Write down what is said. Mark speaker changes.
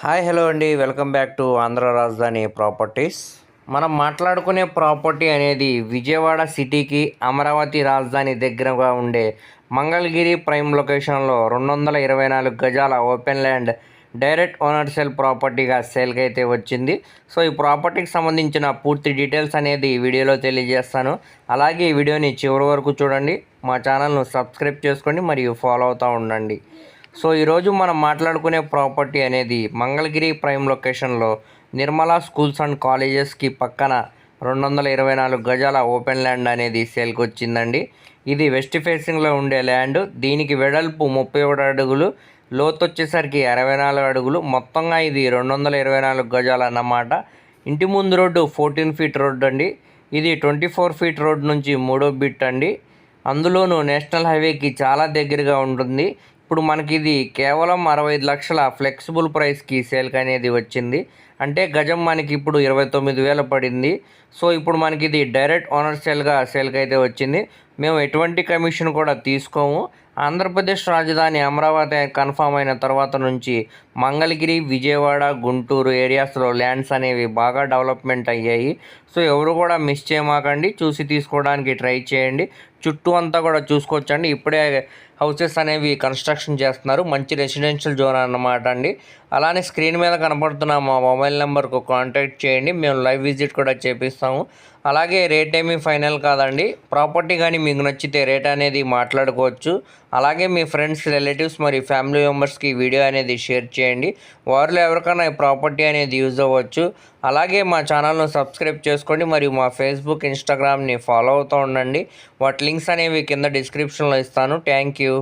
Speaker 1: Hi hello అండి. Welcome back to Andhra Rajadhani properties. మనం మాట్లాడుకునే ప్రాపర్టీ అనేది విజయవాడ సిటీకి అమరావతి రాజధాని దగ్గరగా ఉండే మంగళగిరి ప్రైమ్ లొకేషన్లో రెండు వందల ఇరవై నాలుగు గజాల open land direct owner sell ప్రాపర్టీగా సేల్కి అయితే వచ్చింది. సో ఈ ప్రాపర్టీకి సంబంధించిన పూర్తి డీటెయిల్స్ అనేది ఈ వీడియోలో తెలియజేస్తాను. అలాగే ఈ వీడియోని చివరి వరకు చూడండి. మా ఛానల్ను సబ్స్క్రైబ్ చేసుకోండి మరియు ఫాలో అవుతూ ఉండండి. సో ఈరోజు మనం మాట్లాడుకునే ప్రాపర్టీ అనేది మంగళగిరి ప్రైమ్ లొకేషన్లో నిర్మలా స్కూల్స్ అండ్ కాలేజెస్కి పక్కన రెండు వందల ఇరవై నాలుగు గజాల ఓపెన్ ల్యాండ్ అనేది సేల్కి వచ్చిందండి ఇది వెస్ట్ ఫేసింగ్లో ఉండే ల్యాండ్. దీనికి వెడల్పు ముప్పై ఒకటి అడుగులు లోతు వచ్చేసరికి అరవై నాలుగు అడుగులు. మొత్తంగా ఇది రెండు వందల ఇరవై నాలుగు గజాలు అన్నమాట. ఇంటి ముందు రోడ్డు ఫోర్టీన్ ఫీట్ రోడ్డు అండి. ఇది ట్వంటీ ఫోర్ ఫీట్ రోడ్ నుంచి మూడో బిట్ అండి. అందులోనూ నేషనల్ హైవేకి చాలా దగ్గరగా ఉంటుంది. ఇప్పుడు మనకి ఇది కేవలం అరవై ఐదు లక్షల ఫ్లెక్సిబుల్ ప్రైస్కి సేల్కి అనేది వచ్చింది. అంటే గజం మనకి ఇప్పుడు ఇరవై తొమ్మిది వేలు పడింది. సో ఇప్పుడు మనకి ఇది డైరెక్ట్ ఓనర్ సేల్గా సేల్కి అయితే వచ్చింది. మేము ఎటువంటి కమిషన్ కూడా తీసుకోము. ఆంధ్రప్రదేశ్ రాజధాని అమరావతి కన్ఫామ్ అయిన తర్వాత నుంచి మంగళగిరి విజయవాడ గుంటూరు ఏరియాస్లో ల్యాండ్స్ అనేవి బాగా డెవలప్మెంట్ అయ్యాయి. సో ఎవరు కూడా మిస్ చేయమాకండి. చూసి తీసుకోవడానికి ట్రై చేయండి. చుట్టూ అంతా కూడా చూసుకోవచ్చండి. ఇప్పుడే హౌసెస్ అనేవి కన్స్ట్రక్షన్ చేస్తున్నారు. మంచి రెసిడెన్షియల్ జోన్ అన్నమాట అండి. అలానే స్క్రీన్ మీద కనపడుతున్న మా మొబైల్ నెంబర్కు కాంటాక్ట్ చేయండి. మేము లైవ్ విజిట్ కూడా చేపిస్తాము. అలాగే రేట్ ఏమీ ఫైనల్ కాదండి. ప్రాపర్టీ కానీ మీకు నచ్చితే రేట్ అనేది మాట్లాడుకోవచ్చు. అలాగే మీ ఫ్రెండ్స్ రిలేటివ్స్ మరియు ఫ్యామిలీ మెంబర్స్కి వీడియో అనేది షేర్ చేయండి. వారిలో ఎవరికైనా ఈ ప్రాపర్టీ అనేది యూజ్ అవ్వచ్చు. అలాగే మా ఛానల్ను సబ్స్క్రైబ్ చేసుకోండి మరియు మా ఫేస్బుక్ ఇన్స్టాగ్రామ్ని ఫాలో అవుతూ ఉండండి. వాటి లింక్స్ అనేవి కింద డిస్క్రిప్షన్లో ఇస్తాను. Thank you